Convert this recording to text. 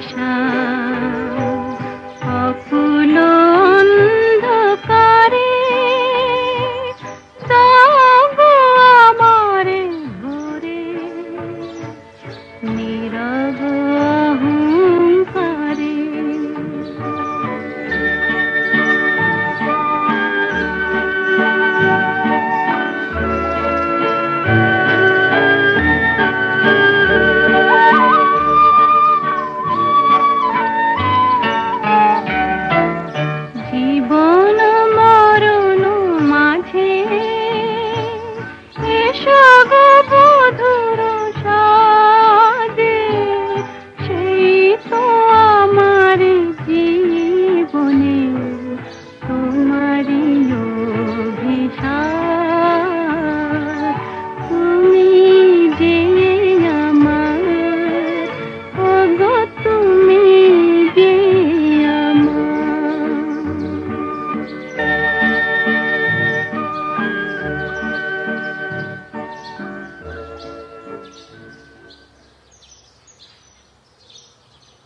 আশা অকুল অন্ধকারে তবু আমারে